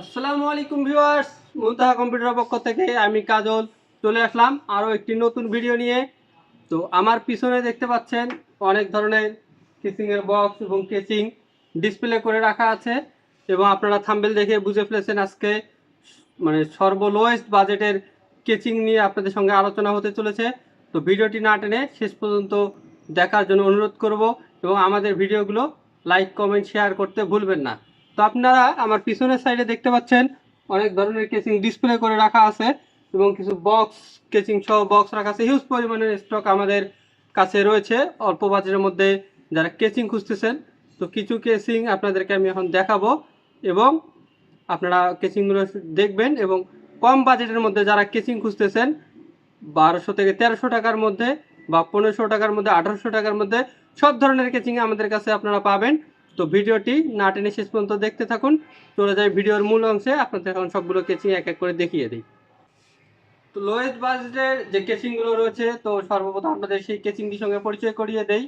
আসসালামু আলাইকুম ভিউয়ার্স, মুনতাহা কম্পিউটার পক্ষ থেকে আমি কাজল চলে আসলাম আরও একটি নতুন ভিডিও নিয়ে। তো আমার পিছনে দেখতে পাচ্ছেন অনেক ধরনের কেচিংয়ের বক্স এবং কেচিং ডিসপ্লে করে রাখা আছে এবং আপনারা থাম্বেল দেখে বুঝে ফেলেছেন আজকে মানে সর্বলোয়েস্ট বাজেটের কেচিং নিয়ে আপনাদের সঙ্গে আলোচনা হতে চলেছে। তো ভিডিওটি না টেনে শেষ পর্যন্ত দেখার জন্য অনুরোধ করব এবং আমাদের ভিডিওগুলো লাইক কমেন্ট শেয়ার করতে ভুলবেন না। তো আপনারা আমার পিছনের সাইডে দেখতে পাচ্ছেন অনেক ধরনের কেচিং ডিসপ্লে করে রাখা আছে এবং কিছু বক্স কেচিং সহ বক্স রাখা আছে। হিউজ পরিমাণের স্টক আমাদের কাছে রয়েছে। অল্প বাজেটের মধ্যে যারা কেচিং খুঁজতেছেন, তো কিছু কেচিং আপনাদেরকে আমি এখন দেখাবো এবং আপনারা কেচিংগুলো দেখবেন এবং কম বাজেটের মধ্যে যারা কেচিং খুঁজতেছেন, বারোশো থেকে তেরোশো টাকার মধ্যে বা পনেরোশো টাকার মধ্যে, আঠারোশো টাকার মধ্যে সব ধরনের কেচিং আমাদের কাছে আপনারা পাবেন। তো ভিডিওটি না টেনে শেষ পর্যন্ত দেখতে থাকুন। চলে যাই ভিডিওর মূল অংশে। আপনাদের এখন সবগুলো কেচিং এক এক করে দেখিয়ে দিই। তো লোয়েস্ট বাজেটের যে কেচিংগুলো রয়েছে, তো সর্বপ্রথম আপনাদের সেই কেচিংটির সঙ্গে পরিচয় করিয়ে দেই।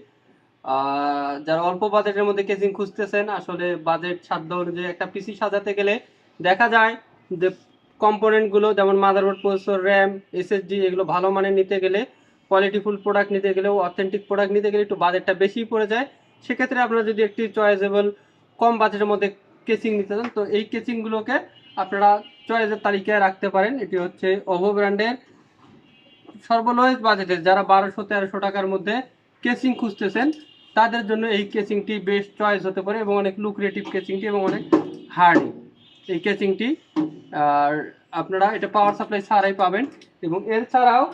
যারা অল্প বাজেটের মধ্যে কেচিং খুঁজতেছেন, আসলে বাজেট সাধ্য অনুযায়ী একটা পিসি সাজাতে গেলে দেখা যায় যে কম্পোনেন্টগুলো যেমন মাদারবোর্ড প্রসেসর র্যাম এসএসডি এগুলো ভালো মানের নিতে গেলে কোয়ালিটিফুল প্রোডাক্ট নিতে গেলেও অথেন্টিক প্রোডাক্ট নিতে গেলে একটু বাজেটটা বেশি পড়ে যায়। সেক্ষেত্রে আপনারা যদি একটি চয়েসেবল কম বাজেটের মধ্যে কেচিং নিতে চান, তো এই কেচিংগুলোকে আপনারা চয়েসের তালিকায় রাখতে পারেন। এটি হচ্ছে ওভো ব্র্যান্ডের সর্বলোয়েস্ট বাজেটের, যারা বারোশো তেরোশো টাকার মধ্যে কেচিং খুঁজতেছেন, তাদের জন্য এই কেচিংটি বেস্ট চয়েস হতে পারে এবং অনেক লুক্রেটিভ কেচিংটি এবং অনেক হার্ড এই কেচিংটি, আর আপনারা এটা পাওয়ার সাপ্লাই ছাড়াই পাবেন এবং এর ছাড়াও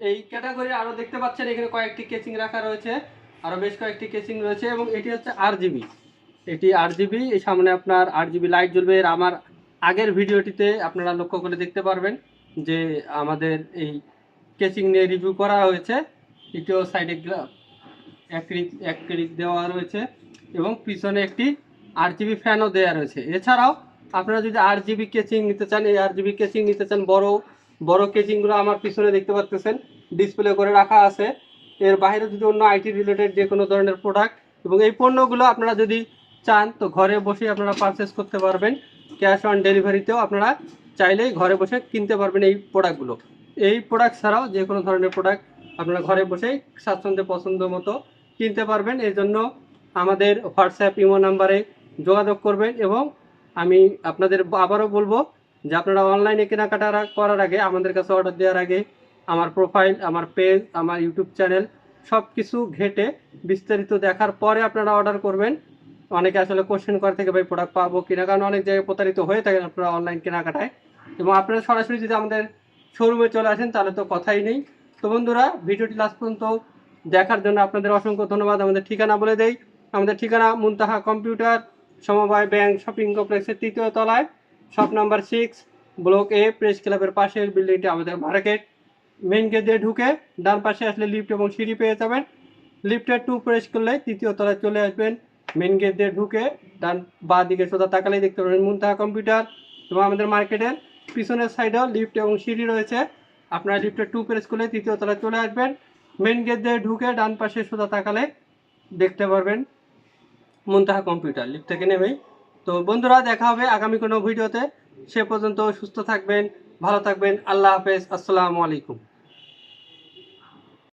এই ক্যাটাগরি আরও দেখতে পাচ্ছেন, এখানে কয়েকটি কেচিং রাখা রয়েছে, আরও বেশ কয়েকটি কেচিং রয়েছে এবং এটি হচ্ছে আর জিবি এটি আর জিবি এই সামনে আপনার আর জিবি লাইট জ্বলবে। এর আমার আগের ভিডিওটিতে আপনারা লক্ষ্য করে দেখতে পারবেন যে আমাদের এই কেচিং নিয়ে রিভিউ করা হয়েছে। এটিও সাইডে অ্যাক্রিক অ্যাক্রিক দেওয়া রয়েছে এবং পিছনে একটি আর জিবি ফ্যানও দেওয়া রয়েছে। এছাড়াও আপনারা যদি আর জিবি কেচিং নিতে চান, এই আর জিবি কেচিং নিতে চান বড় বড় কেচিংগুলো আমার পিছনে দেখতে পাচ্ছেন ডিসপ্লে করে রাখা আছে। এর বাইরে যদি অন্য আইটি রিলেটেড যে কোনো ধরনের প্রোডাক্ট এবং এই পণ্যগুলো আপনারা যদি চান, তো ঘরে বসে আপনারা পারচেস করতে পারবেন। ক্যাশ অন ডেলিভারিতেও আপনারা চাইলেই ঘরে বসে কিনতে পারবেন এই প্রোডাক্টগুলো এই প্রোডাক্ট ছাড়াও যে কোনো ধরনের প্রোডাক্ট আপনারা ঘরে বসেই স্বাচ্ছন্দ্যে পছন্দ মতো কিনতে পারবেন। এই জন্য আমাদের হোয়াটসঅ্যাপ ইমো নাম্বারে যোগাযোগ করবেন এবং আমি আপনাদের আবারও বলব যে আপনারা অনলাইনে কেনাকাটা করার আগে, আমাদের কাছে অর্ডার দেওয়ার আগে, আমার প্রোফাইল আমার পেজ আমার ইউটিউব চ্যানেল সব কিছু ঘেটে বিস্তারিত দেখার পরে আপনারা অর্ডার করবেন। অনেকে আসলে কোশ্চেন করে থেকে, ভাই প্রোডাক্ট পাবো কিনা? কারণ অনেক জায়গায় প্রতারিত হয়ে থাকেন আপনারা অনলাইন কেনাকাটায়। এবং আপনারা সরাসরি যদি আমাদের শোরুমে চলে আসেন, তাহলে তো কথাই নেই। তো বন্ধুরা, ভিডিওটি লাস্ট পর্যন্ত দেখার জন্য আপনাদের অসংখ্য ধন্যবাদ। আমাদের ঠিকানা বলে দেই। আমাদের ঠিকানা মুনতাহা কম্পিউটার, সমবায় ব্যাংক, শপিং কমপ্লেক্সের তৃতীয় তলায়। Shop number six block A press ক্লাবের পাশের বিল্ডিংটি আমাদের মার্কেট মেন গেট দিয়ে ঢুকে ডান পাশে আসলে লিফট এবং সিঁড়ি পেয়ে যাবেন। লিফটের টু প্রেস করলে তৃতীয় তলায় চলে আসবেন। মেন গেট দিয়ে ঢুকে ডান বা দিকে সোজা তাকালেই দেখতে পাবেন মুনতাহা কম্পিউটার এবং আমাদের মার্কেটের পিছনের সাইডেও লিফট এবং সিঁড়ি রয়েছে। আপনারা লিফটের টু প্রেস করলে তৃতীয় তলায় চলে আসবেন। মেন গেট দিয়ে ঢুকে ডান পাশে সোজা তাকালে দেখতে পারবেন মুনতাহা কম্পিউটার লিফট থেকে নেমেই তো বন্ধুরা, দেখা হবে আগামী কোনো ভিডিওতে। সে পর্যন্ত সুস্থ থাকবেন, ভালো থাকবেন। আল্লাহ হাফেজ। আসসালামু আলাইকুম।